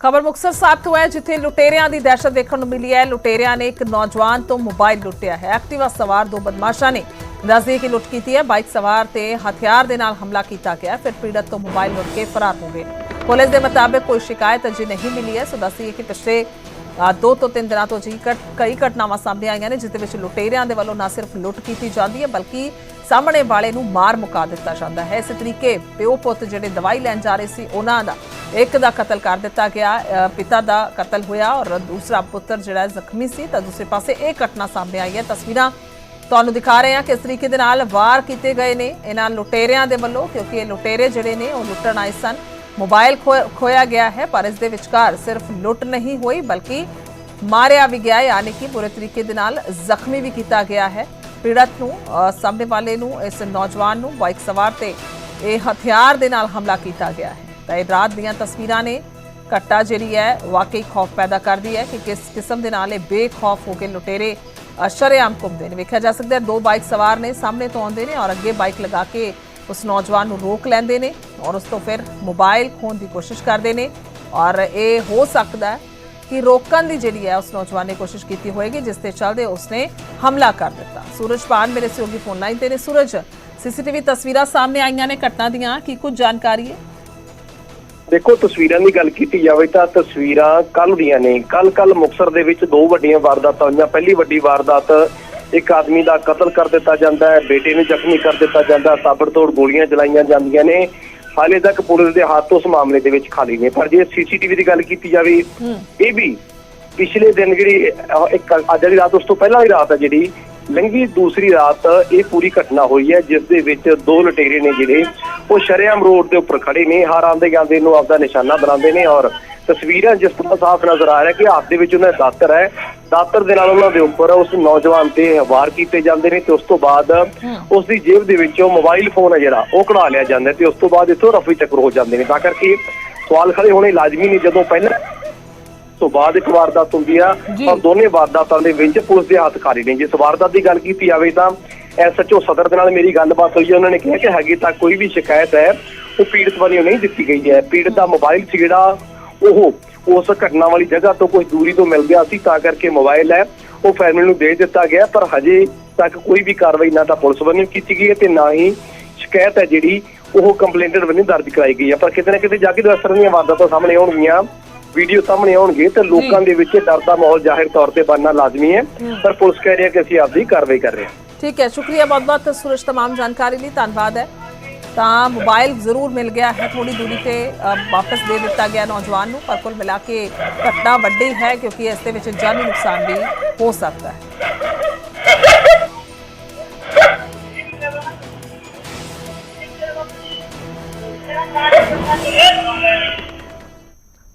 ਖਬਰ ਮੁਕਤਸਰ ਸਾਹਿਬ ਤੋਂ ਹੈ, ਜਿੱਥੇ ਲੁਟੇਰਿਆਂ ਦੀ ਦਹਿਸ਼ਤ ਦੇਖਣ ਨੂੰ ਮਿਲੀ ਹੈ। ਲੁਟੇਰਿਆਂ ਨੇ ਇੱਕ ਨੌਜਵਾਨ ਤੋਂ ਮੋਬਾਈਲ ਲੁੱਟਿਆ ਹੈ। ਐਕਟਿਵਾ ਸਵਾਰ ਦੋ ਬਦਮਾਸ਼ਾਂ ਨੇ ਦੱਸਦੀ ਕਿ ਲੁੱਟ ਕੀਤੀ ਹੈ। ਬਾਈਕ ਸਵਾਰ ਤੇ ਹਥਿਆਰ ਦੇ ਨਾਲ ਹਮਲਾ ਕੀਤਾ ਗਿਆ ਫਿਰ ਪੀੜਤ ਤੋਂ ਮੋਬਾਈਲ ਲੁੱਟ ਕੇ ਫਰਾਰ ਹੋ ਗਏ। ਪੁਲਿਸ ਦੇ ਮੁਤਾਬਕ ਕੋਈ ਸ਼ਿਕਾਇਤ ਅਜੇ ਨਹੀਂ ਮਿਲੀ ਹੈ। ਸੋ ਦੱਸਦੀ ਕਿ ਪਿਛਲੇ ਦੋ ਤੋਂ ਤਿੰਨ ਦਿਨਾਂ ਤੋਂ ਜੀ ਕਈ ਘਟਨਾਵਾਂ ਸਾਹਮਣੇ ਆਈਆਂ ਨੇ ਜਿਸ ਦੇ ਵਿੱਚ ਲੁਟੇਰਿਆਂ ਦੇ ਵੱਲੋਂ ਨਾ ਸਿਰਫ ਲੁੱਟ ਕੀਤੀ ਜਾਂਦੀ ਹੈ, ਬਲਕਿ ਸਾਹਮਣੇ ਵਾਲੇ ਨੂੰ ਮਾਰ ਮੁਕਾ ਦਿੱਤਾ ਜਾਂਦਾ ਹੈ। ਇਸੇ ਤਰੀਕੇ ਪਿਓ ਪੁੱਤ ਜਿਹੜੇ ਦਵਾਈ ਲੈਣ ਜਾ ਰਹੇ ਸੀ, ਉਹਨਾਂ ਦਾ ਇੱਕ ਦਾ ਕਤਲ ਕਰ ਦਿੱਤਾ ਗਿਆ ਪਿਤਾ ਦਾ ਕਤਲ ਹੋਇਆ ਔਰ ਦੂਸਰਾ ਪੁੱਤਰ ਜਿਹੜਾ ਜ਼ਖਮੀ ਸੀ। ਤਾਂ ਦੂਸਰੇ ਪਾਸੇ ਇਹ ਘਟਨਾ ਸਾਹਮਣੇ ਆਈ ਹੈ। ਤਸਵੀਰਾਂ ਤੁਹਾਨੂੰ ਦਿਖਾ ਰਹੇ ਹਾਂ ਕਿਸ ਤਰੀਕੇ ਦੇ ਨਾਲ ਵਾਰ ਕੀਤੇ ਗਏ ਨੇ ਇਹਨਾਂ ਲੁਟੇਰਿਆਂ ਦੇ ਵੱਲੋਂ, ਕਿਉਂਕਿ ਇਹ ਲੁਟੇਰੇ ਜਿਹੜੇ ਨੇ, ਉਹ ਲੁੱਟਣ ਆਏ ਸਨ। ਮੋਬਾਈਲ ਖੋ- ਖੋਇਆ ਗਿਆ ਹੈ, ਪਰ ਇਸ ਦੇ ਵਿਚਕਾਰ ਸਿਰਫ ਲੁੱਟ ਨਹੀਂ ਹੋਈ, ਬਲਕਿ ਮਾਰਿਆ ਵੀ ਗਿਆ ਯਾਨੀ ਕਿ ਪੂਰੇ ਤਰੀਕੇ ਦੇ ਨਾਲ ਜ਼ਖਮੀ ਵੀ ਕੀਤਾ ਗਿਆ ਹੈ। ਪੀੜਤ ਨੂੰ ਸਾਹਮਣੇ ਵਾਲੇ ਨੂੰ, ਇਸ ਨੌਜਵਾਨ ਨੂੰ ਬਾਈਕ ਸਵਾਰ ਤੇ ਇਹ ਹਥਿਆਰ ਦੇ ਨਾਲ ਹਮਲਾ ਕੀਤਾ ਗਿਆ ਹੈ। ਤਾਂ ਇਹ ਰਾਤ ਦੀਆਂ ਤਸਵੀਰਾਂ ਨੇ। ਘਟਨਾ ਜਿਹੜੀ ਹੈ, ਵਾਕਈ ਖੌਫ ਪੈਦਾ ਕਰਦੀ ਹੈ ਕਿ ਕਿਸ ਕਿਸਮ ਦੇ ਨਾਲ ਇਹ ਬੇਖੌਫ ਹੋ ਕੇ ਲੁਟੇਰੇ ਸ਼ਰੇਆਮ ਘੁੰਮਦੇ ਨੇ। ਵੇਖਿਆ ਜਾ ਸਕਦਾ ਦੋ ਬਾਈਕ ਸਵਾਰ ਨੇ ਸਾਹਮਣੇ ਤੋਂ ਆਉਂਦੇ ਨੇ ਔਰ ਅੱਗੇ ਬਾਈਕ ਲਗਾ ਕੇ ਉਸ ਨੌਜਵਾਨ ਨੂੰ ਰੋਕ ਲੈਂਦੇ ਨੇ। ਔਰ ਉਸ ਤੋਂ ਫਿਰ ਮੋਬਾਈਲ ਖੋਣ ਦੀ ਕੋਸ਼ਿਸ਼ ਕਰਦੇ ਨੇ ਔਰ ਇਹ ਹੋ ਸਕਦਾ ਹੈ ਕਿ ਰੋਕਣ ਦੀ ਜਿਹੜੀ ਹੈ ਉਸ ਨੌਜਵਾਨ ਨੇ ਕੋਸ਼ਿਸ਼ ਕੀਤੀ ਹੋਏਗੀ, ਜਿਸ ਤੇ ਚੱਲਦੇ ਉਸਨੇ ਹਮਲਾ ਕਰ ਦਿੱਤਾ। ਸੂਰਜ ਪਾਨ ਮੇਰੇ ਸਹਿਯੋਗੀ ਫੋਨ ਲਾਈਨ ਤੇ ਨੇ। ਸੂਰਜ, ਸੀਸੀਟੀਵੀ ਤਸਵੀਰਾਂ ਸਾਹਮਣੇ ਆਈਆਂ ਨੇ ਘਟਨਾ ਦੀਆਂ, ਕੀ ਕੁਝ ਜਾਣਕਾਰੀ ਹੈ? ਦੇਖੋ, ਤਸਵੀਰਾਂ ਦੀ ਗੱਲ ਕੀਤੀ ਜਾਵੇ ਤਾਂ ਤਸਵੀਰਾਂ ਕੱਲ ਦੀਆਂ ਨੇ। ਕੱਲ ਕੱਲ ਮੁਕਸਰ ਦੇ ਵਿੱਚ ਦੋ ਵੱਡੀਆਂ ਵਾਰਦਾਤਾਂ ਹੋਈਆਂ। ਪਹਿਲੀ ਵੱਡੀ ਵਾਰਦਾਤ ਇੱਕ ਆਦਮੀ ਦਾ ਕਤਲ ਕਰ ਦਿੱਤਾ ਜਾਂਦਾ ਹੈ, ਬੇਟੇ ਨੂੰ ਜ਼ਖਮੀ ਕਰ ਦਿੱਤਾ ਜਾਂਦਾ ਤਾਬੜਤੋੜ ਗੋਲੀਆਂ ਚਲਾਈਆਂ ਜਾਂਦੀਆਂ ਨੇ। ਹਾਲੇ ਤੱਕ ਪੁਲਿਸ ਦੇ ਹੱਥ ਉਸ ਮਾਮਲੇ ਦੇ ਵਿੱਚ ਖਾਲੀ ਨੇ। ਪਰ ਜੇ ਸੀਸੀਟੀਵੀ ਦੀ ਗੱਲ ਕੀਤੀ ਜਾਵੇ ਇਹ ਵੀ ਪਿਛਲੇ ਦਿਨ ਜਿਹੜੀ ਇੱਕ ਅੱਜ ਵਾਲੀ ਰਾਤ ਉਸ ਤੋਂ ਪਹਿਲਾਂ ਦੀ ਰਾਤ ਹੈ ਜਿਹੜੀ ਲੰਗੀ ਦੂਸਰੀ ਰਾਤ ਇਹ ਪੂਰੀ ਘਟਨਾ ਹੋਈ ਹੈ ਜਿਸ ਦੇ ਵਿੱਚ ਦੋ ਲਟੇਰੇ ਨੇ ਜਿਹੜੇ ਉਹ ਸ਼ਰੇਆਮ ਰੋਡ ਦੇ ਉੱਪਰ ਖੜੇ ਨੇ ਹਰ ਆਂਦੇ ਜਾਂਦੇ ਨੂੰ ਆਪਦਾ ਨਿਸ਼ਾਨਾ ਬਣਾਉਂਦੇ ਨੇ ਔਰ ਤਸਵੀਰਾਂ ਜਿਸ ਤਰ੍ਹਾਂ ਸਾਫ਼ ਨਜ਼ਰ ਆ ਰਿਹਾ ਕਿ ਹੱਥ ਦੇ ਵਿੱਚ ਉਹਨਾਂ ਦਾ ਦਾਤਰ ਹੈ ਦਾਤਰ ਦੇ ਨਾਲ ਉਹਨਾਂ ਦੇ ਉੱਪਰ ਉਸ ਨੌਜਵਾਨ ਤੇ ਵਾਰ ਕੀਤੇ ਜਾਂਦੇ ਨੇ ਤੇ ਉਸ ਤੋਂ ਬਾਅਦ ਉਸ ਦੀ ਜੇਬ ਦੇ ਵਿੱਚੋਂ ਮੋਬਾਈਲ ਫੋਨ ਹੈ ਜਿਹੜਾ ਉਹ ਕਢਾ ਲਿਆ ਜਾਂਦਾ ਤੇ ਉਸ ਤੋਂ ਬਾਅਦ ਇੱਥੋਂ ਰਫੀ ਚੱਕਰ ਹੋ ਜਾਂਦੇ ਨੇ। ਤਾਂ ਕਰਕੇ ਸਵਾਲ ਖੜੇ ਹੋਣੇ ਲਾਜ਼ਮੀ ਨੇ ਜਦੋਂ ਪਹਿਲਾਂ ਤੋਂ ਬਾਅਦ ਇੱਕ ਵਾਰਦਾਤ ਹੁੰਦੀ ਆ ਜੀ। ਔਰ ਦੋਨੇ ਵਾਰਦਾਤਾਂ ਦੇ ਵਿੱਚ ਪੁਲਿਸ ਦੇ ਹੱਥ ਖਾਲੀ ਨੇ। ਜਿਸ ਵਾਰਦਾਤ ਦੀ ਗੱਲ ਕੀਤੀ ਜਾਵੇ ਤਾਂ ਐਸਐਚਓ ਸਦਰ ਦੇ ਨਾਲ ਮੇਰੀ ਗੱਲਬਾਤ ਹੋਈ ਹੈ। ਉਹਨਾਂ ਨੇ ਕਿਹਾ ਕਿ ਹਜੇ ਤੱਕ ਕੋਈ ਵੀ ਸ਼ਿਕਾਇਤ ਹੈ ਉਹ ਪੀੜਤ ਵੱਲੋਂ ਨਹੀਂ ਦਿੱਤੀ ਗਈ ਹੈ। ਪੀੜਤ ਦਾ ਮੋਬਾਈਲ ਸੀ ਜਿਹੜਾ ਉਹ ਉਸ ਘਟਨਾ ਵਾਲੀ ਜਗ੍ਹਾ ਤੋਂ ਕੁਝ ਦੂਰੀ ਤੋਂ ਮਿਲ ਗਿਆ ਸੀ ਤਾਂ ਕਰਕੇ ਮੋਬਾਈਲ ਹੈ ਉਹ ਫੈਮਿਲੀ ਨੂੰ ਦੇ ਦਿੱਤਾ ਗਿਆ ਪਰ ਹਜੇ ਤੱਕ ਕੋਈ ਵੀ ਕਾਰਵਾਈ ਨਾ ਤਾਂ ਪੁਲਿਸ ਵੱਲੋਂ ਕੀਤੀ ਗਈ ਹੈ ਤੇ ਨਾ ਹੀ ਸ਼ਿਕਾਇਤ ਹੈ ਜਿਹੜੀ ਉਹ ਕੰਪਲੇਂਟਡ ਵੱਲੋਂ ਦਰਜ ਕਰਾਈ ਗਈ ਹੈ ਪਰ ਕਿਤੇ ਨਾ ਕਿਤੇ ਜਾ ਕੇ ਇਸ ਤਰ੍ਹਾਂ ਦੀਆਂ ਵਾਰਦਾਤਾਂ ਸਾਹਮਣੇ ਆਉਣਗੀਆਂ ਵੀਡੀਓ ਸਾਹਮਣੇ ਆਉਣਗੇ ਤੇ ਲੋਕਾਂ ਦੇ ਵਿੱਚ ਡਰ ਦਾ ਮਾਹੌਲ ਜ਼ਾਹਿਰ ਤੌਰ ਤੇ ਬਣਨਾ ਲਾਜ਼ਮੀ ਹੈ ਪਰ ਪੁਲਿਸ ਕਹਿ ਰਹੀ ਹੈ ਕਿ ਅਸੀਂ ਆਪਦੀ ਕਾਰਵਾਈ ਕਰ ਰਹੇ ਹਾਂ ਠੀਕ ਹੈ ਸ਼ੁਕਰੀਆ ਬਹੁਤ ਬਹੁਤ ਸੂਰਜ तमाम ਜਾਣਕਾਰੀ ਲਈ ਧੰਨਵਾਦ ਹੈ ਤਾਂ ਮੋਬਾਈਲ ਜ਼ਰੂਰ ਮਿਲ ਗਿਆ ਹੈ ਥੋੜੀ ਦੂਰੀ ਤੇ ਅ, ਵਾਪਸ ਦੇ ਦਿੱਤਾ ਗਿਆ ਨੌਜਵਾਨ ਨੂੰ ਪਰ ਕੁੱਲ ਮਿਲਾ ਕੇ ਘਟਨਾ ਵੱਡੀ ਹੈ ਕਿਉਂਕਿ ਇਸ ਦੇ ਵਿੱਚ ਜਾਨੀ ਨੁਕਸਾਨ ਵੀ ਹੋ ਸਕਦਾ ਹੈ।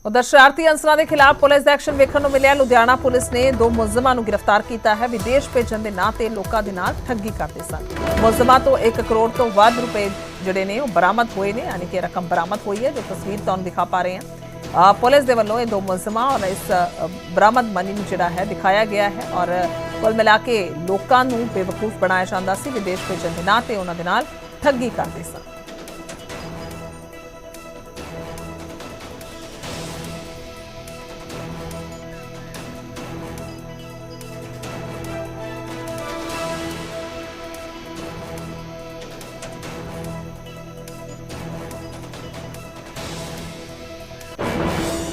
ਉਧਰ ਸ਼ਰਾਰਤੀ ਅੰਸਰਾਂ ਦੇ ਖਿਲਾਫ ਪੁਲਿਸ ਦਾ ਐਕਸ਼ਨ ਵੇਖਣ ਨੂੰ ਮਿਲਿਆ। ਲੁਧਿਆਣਾ ਪੁਲਿਸ ਨੇ ਦੋ ਮੁਲਜ਼ਮਾਂ ਨੂੰ ਗ੍ਰਿਫਤਾਰ ਕੀਤਾ ਹੈ। ਵਿਦੇਸ਼ ਭੇਜਣ ਦੇ ਨਾਂ ਤੇ ਲੋਕਾਂ ਦੇ ਨਾਲ ਠੱਗੀ ਕਰਦੇ ਸਨ। ਮੁਲਜ਼ਮਾਂ ਤੋਂ 1 ਕਰੋੜ ਤੋਂ ਵੱਧ ਰੁਪਏ ਜਿਹੜੇ ਨੇ ਉਹ ਬਰਾਮਦ ਹੋਏ ਨੇ ਯਾਨੀ ਕਿ ਰਕਮ ਬਰਾਮਦ ਹੋਈ ਹੈ ਜੋ ਤਸਵੀਰ ਤੁਹਾਨੂੰ ਦਿਖਾ ਪਾ ਰਹੇ ਹਾਂ। ਅ, ਪੁਲਿਸ ਦੇ ਵੱਲੋਂ ਇਹ ਦੋ ਮੁਲਜ਼ਮਾਂ ਔਰ ਇਸ ਬਰਾਮਦ ਮਨੀ ਨੂੰ ਜਿਹੜਾ ਹੈ ਦਿਖਾਇਆ ਗਿਆ ਹੈ ਔਰ ਕੁੱਲ ਮਿਲਾ ਕੇ ਲੋਕਾਂ ਨੂੰ ਬੇਵਕੂਫ ਬਣਾਇਆ ਜਾਂਦਾ ਸੀ। ਵਿਦੇਸ਼ ਭੇਜਣ ਦੇ ਨਾਂ ਤੇ ਉਹਨਾਂ ਦੇ ਨਾਲ ਠੱਗੀ ਕਰਦੇ ਸਨ।